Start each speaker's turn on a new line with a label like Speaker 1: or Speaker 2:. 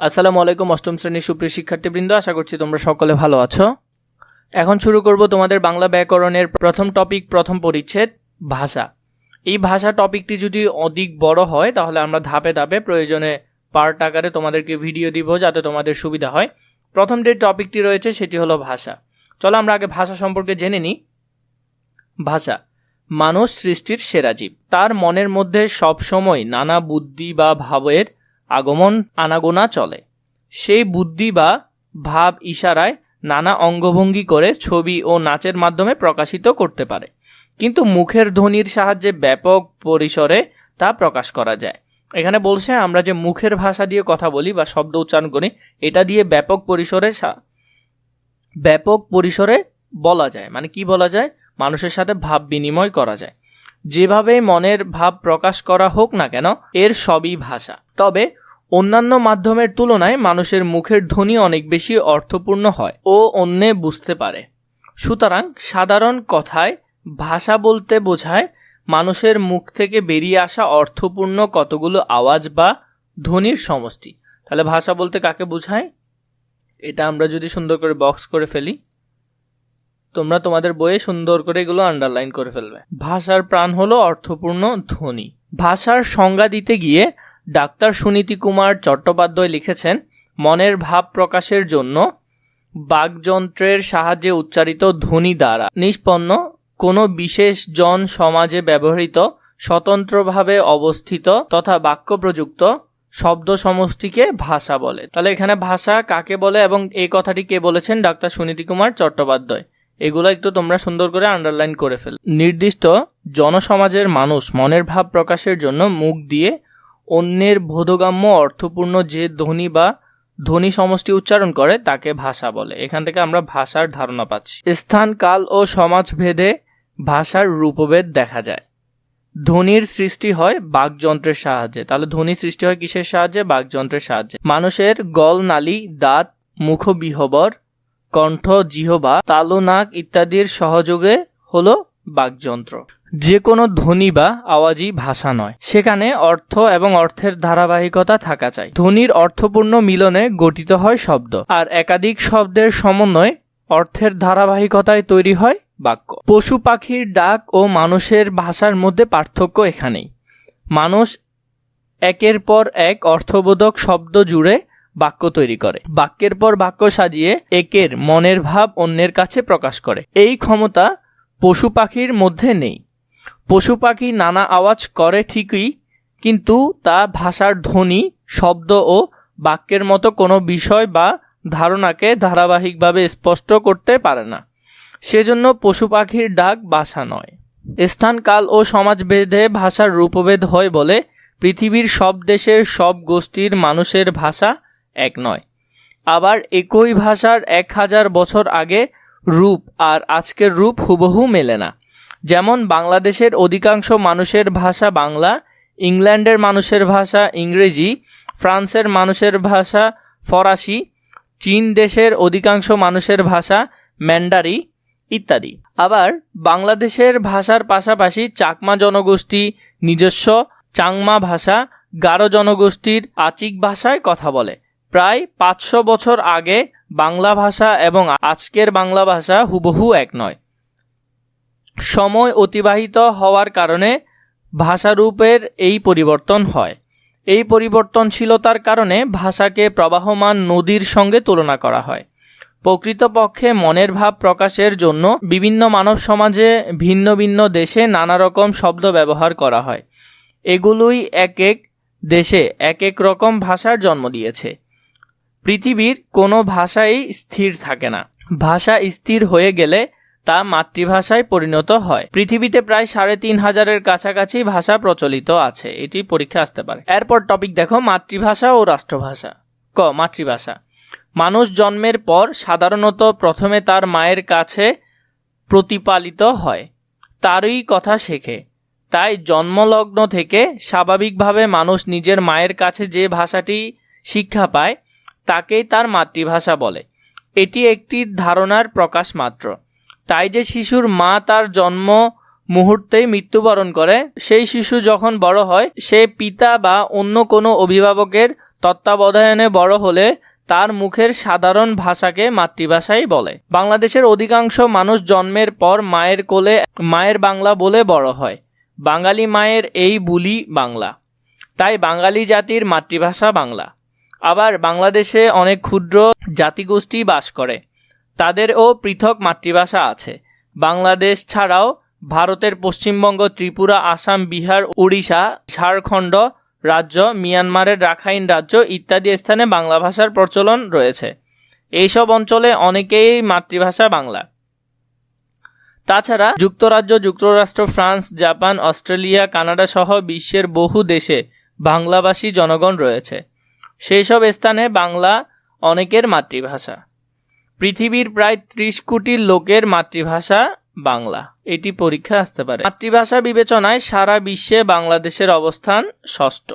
Speaker 1: আসসালামু আলাইকুম, অষ্টম শ্রেণির সুপ্রিয় শিক্ষার্থীবৃন্দ, আশা করছি তোমরা সকলে ভালো আছো। এখন শুরু করব তোমাদের বাংলা ব্যাকরণের প্রথম টপিক প্রথম পরিচ্ছেদ, ভাষা। এই ভাষা টপিকটি যদি অধিক বড় হয়, তাহলে আমরা ধাপে ধাপে প্রয়োজনে পার্ট আকারে তোমাদেরকে ভিডিও দিব যাতে তোমাদের সুবিধা হয়। প্রথম যে টপিকটি রয়েছে, সেটি হলো ভাষা। চলো আমরা আগে ভাষা সম্পর্কে জেনে নিই। ভাষা, মানুষ সৃষ্টির সেরা জীব। তার মনের মধ্যে সবসময় নানা বুদ্ধি বা ভাবের আগমন আনাগোনা চলে। সেই বুদ্ধি বা ভাব ইশারায় নানা অঙ্গভঙ্গি করে ছবি ও নাচের মাধ্যমে প্রকাশিত করতে পারে। কিন্তু মুখের ধ্বনির সাহায্যে ব্যাপক পরিসরে তা প্রকাশ করা যায়। এখানে বলছে, আমরা যে মুখের ভাষা দিয়ে কথা বলি বা শব্দ উচ্চারণ করি, এটা দিয়ে ব্যাপক পরিসরে ব্যাপক পরিসরে বলা যায়। মানে কি বলা যায়? মানুষের সাথে ভাব বিনিময় করা যায়। যেভাবে মনের ভাব প্রকাশ করা হোক না কেন, এর সবই ভাষা। তবে, অন্যান্য মাধ্যমের তুলনায় মানুষের মুখের ধ্বনি অনেক বেশি অর্থপূর্ণ হয় ও অন্যে বুঝতে পারে। সুতরাং, সাধারণ কথায়, ভাষা বলতে বোঝায় মানুষের মুখ থেকে বেরিয়ে আসা অর্থপূর্ণ কতগুলো আওয়াজ বা ধ্বনির সমষ্টি। তাহলে ভাষা বলতে কাকে বোঝায়? এটা আমরা যদি সুন্দর করে বক্স করে ফেলি। তোমরা তোমাদের বইয়ে সুন্দর করে এগুলো আন্ডারলাইন করে ফেলবে। ভাষার প্রাণ হলো অর্থপূর্ণ ধ্বনি। ভাষার সংজ্ঞা দিতে গিয়ে ডাক্তার সুনীতি কুমার চট্টোপাধ্যায় লিখেছেন, মনের ভাব প্রকাশের জন্য বাকযন্ত্রের সাহায্যে উচ্চারিত ধ্বনি দ্বারা। নিষ্পন্ন, কোনো বিশেষ জন সমাজে ব্যবহৃত, স্বতন্ত্রভাবে অবস্থিত তথা বাক্য প্রযুক্ত শব্দ সমষ্টিকে ভাষা বলে। তাহলে এখানে ভাষা কাকে বলে এবং এই কথাটি কে বলেছেন ডাক্তার সুনীতি কুমার চট্টোপাধ্যায়? এগুলো একটু তোমরা সুন্দর করে আন্ডারলাইন করে ফেল। নির্দিষ্ট জনসমাজের মানুষ মনের ভাব প্রকাশের জন্য মুখ দিয়ে অন্যের বোধগাম্য, অর্থপূর্ণ যে ধ্বনি বা ধ্বনি সমষ্টি উচ্চারণ করে তাকে ভাষা বলে। এখান থেকে আমরা ভাষার ধারণা পাচ্ছি। স্থান, কাল ও সমাজ ভেদে ভাষার রূপভেদ দেখা যায়। ধ্বনির সৃষ্টি হয় বাকযন্ত্রের সাহায্যে। তাহলে ধ্বনি সৃষ্টি হয় কিসের সাহায্যে? বাকযন্ত্রের সাহায্যে। মানুষের গল নালী দাঁত, মুখবিহবর কণ্ঠ জিহবা, তালু নাক ইত্যাদির সহযোগে হলো বাকযন্ত্র। যে কোনো ধ্বনি বা আওয়াজই ভাষা নয়। সেখানে অর্থ এবং অর্থের ধারাবাহিকতা থাকা চাই। ধ্বনির অর্থপূর্ণ মিলনে গঠিত হয় শব্দ, আর একাধিক শব্দের সমন্বয় অর্থের ধারাবাহিকতায় তৈরি হয় বাক্য। পশু পাখির ডাক ও মানুষের ভাষার মধ্যে পার্থক্য এখানেই। মানুষ একের পর এক অর্থবোধক শব্দ জুড়ে বাক্য তৈরি করে। বাক্যের পর বাক্য সাজিয়ে একের মনের ভাব অন্যের কাছে প্রকাশ করে। এই ক্ষমতা পশু পাখির মধ্যে নেই। পশু পাখি নানা আওয়াজ করে ঠিকই, কিন্তু তা ভাষার ধ্বনি, শব্দ ও বাক্যের মতো কোনো বিষয় বা ধারণাকে ধারাবাহিকভাবে স্পষ্ট করতে পারে না। সেজন্য পশু পাখির ডাক বাসা নয়। স্থান, কাল ও সমাজভেদে ভাষার রূপভেদ হয় বলে পৃথিবীর সব দেশের সব গোষ্ঠীর মানুষের ভাষা এক নয়। আবার একই ভাষার এক হাজার বছর আগে রূপ আর আজকের রূপ হুবহু মেলে না। যেমন বাংলাদেশের অধিকাংশ মানুষের ভাষা বাংলা, ইংল্যান্ডের মানুষের ভাষা ইংরেজি, ফ্রান্সের মানুষের ভাষা ফরাসি, চীন দেশের অধিকাংশ মানুষের ভাষা ম্যান্ডারি ইত্যাদি। আবার বাংলাদেশের ভাষার পাশাপাশি চাকমা জনগোষ্ঠী নিজস্ব, চাংমা ভাষা, গারো জনগোষ্ঠীর আচিক ভাষায় কথা বলে। প্রায় পাঁচশো বছর আগে বাংলা ভাষা এবং আজকের বাংলা ভাষা হুবহু এক নয়। সময় অতিবাহিত হওয়ার কারণে ভাষারূপের এই পরিবর্তন হয়। এই পরিবর্তনশীলতার কারণে ভাষাকে প্রবাহমান নদীর সঙ্গে তুলনা করা হয়। প্রকৃতপক্ষে মনের ভাব প্রকাশের জন্য বিভিন্ন মানব সমাজে ভিন্ন ভিন্ন দেশে নানা রকম শব্দ ব্যবহার করা হয়। এগুলোই এক এক দেশে এক এক রকম ভাষার জন্ম দিয়েছে। পৃথিবীর কোনো ভাষাই স্থির থাকে না। ভাষা স্থির হয়ে গেলে তা মাতৃভাষায় পরিণত হয়। পৃথিবীতে প্রায় সাড়ে তিন হাজারের কাছাকাছি ভাষা প্রচলিত আছে। এটি পরীক্ষা আসতে পারে। এরপর টপিক দেখো, মাতৃভাষা ও রাষ্ট্রভাষা। ক, মাতৃভাষা। মানুষ জন্মের পর সাধারণত প্রথমে তার মায়ের কাছে প্রতিপালিত হয়। তারই কথা শেখে। তাই জন্মলগ্ন থেকে স্বাভাবিকভাবে মানুষ নিজের মায়ের কাছে যে ভাষাটি শিক্ষা পায় তাকেই তার মাতৃভাষা বলে। এটি একটি ধারণার প্রকাশ মাত্র। তাই যে শিশুর মা তার জন্ম মুহূর্তেই মৃত্যুবরণ করে, সেই শিশু যখন বড় হয়, সে পিতা বা অন্য কোনো অভিভাবকের তত্ত্বাবধানে বড় হলে তার মুখের সাধারণ ভাষাকে মাতৃভাষাই বলে। বাংলাদেশের অধিকাংশ মানুষ জন্মের পর মায়ের কোলে মায়ের বাংলা বলে বড় হয়। বাঙালি মায়ের এই বুলি বাংলা। তাই বাঙালি জাতির মাতৃভাষা বাংলা। আবার বাংলাদেশে অনেক ক্ষুদ্র জাতিগোষ্ঠী বাস করে। তাদেরও পৃথক মাতৃভাষা আছে। বাংলাদেশ ছাড়াও ভারতের পশ্চিমবঙ্গ, ত্রিপুরা, আসাম, বিহার, উড়িষ্যা, ঝাড়খণ্ড রাজ্য, মিয়ানমারের রাখাইন রাজ্য ইত্যাদি স্থানে বাংলা ভাষার প্রচলন রয়েছে। এইসব অঞ্চলে অনেকেই মাতৃভাষা বাংলা। তাছাড়া যুক্তরাজ্য, যুক্তরাষ্ট্র, ফ্রান্স, জাপান, অস্ট্রেলিয়া, কানাডা সহ বিশ্বের বহু দেশে বাংলাভাষী জনগণ রয়েছে। সেই সব স্থানে বাংলা অনেকের মাতৃভাষা। পৃথিবীর প্রায় ত্রিশ কোটি লোকের মাতৃভাষা বাংলা। এটি পরীক্ষা আসতে পারে। মাতৃভাষা বিবেচনায় সারা বিশ্বে বাংলাদেশের অবস্থান ষষ্ঠ।